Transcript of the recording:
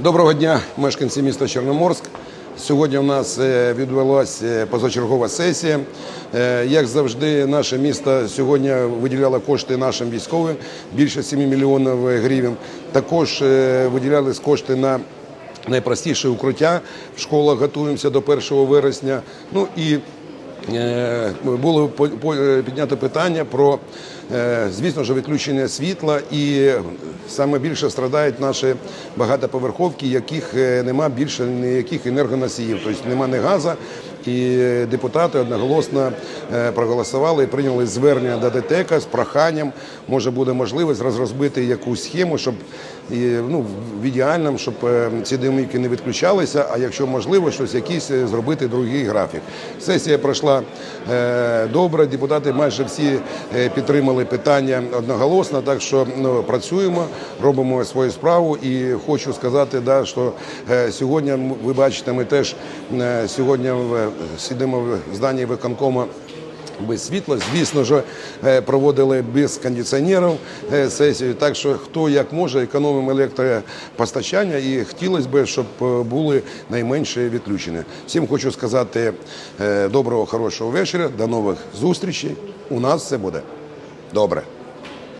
Доброго дня, мешканці міста Чорноморськ. Сьогодні у нас е, відбулася позачергова сесія. Е, Як завжди, наше місто сьогодні виділяло кошти нашим військовим більше 7 мільйонів гривень. Також е, виділялись кошти на найпростіше укриття. В школах готуємося до 1 вересня. Ну і Е, було е, піднято питання про, е, звісно ж, відключення світла, і саме більше страдають наші багатоповерховки, яких е, нема більше ніяких енергоносіїв, тобто нема ні газу. І депутати одноголосно е, проголосували і прийняли звернення до ДТЕКа з проханням, може буде можливість розробити якусь схему, щоб ну, в ідеальному, щоб е, ці домівки не відключалися, а якщо можливо, щось якийсь е, зробити другий графік. Сесія пройшла добре. Депутати майже всі підтримали питання одноголосно. Так що ну, працюємо, робимо свою справу. І хочу сказати, да, що сьогодні ви бачите, ми теж сьогодні в- сидимо в зданні виконкому без світла. Звісно ж, е, проводили без кондиціонерів е, сесію. Так що хто як може, економимо електропостачання і хотілося б, щоб е, були найменші відключення. Всім хочу сказати доброго, хорошого вечора, до нових зустрічей. У нас все буде добре.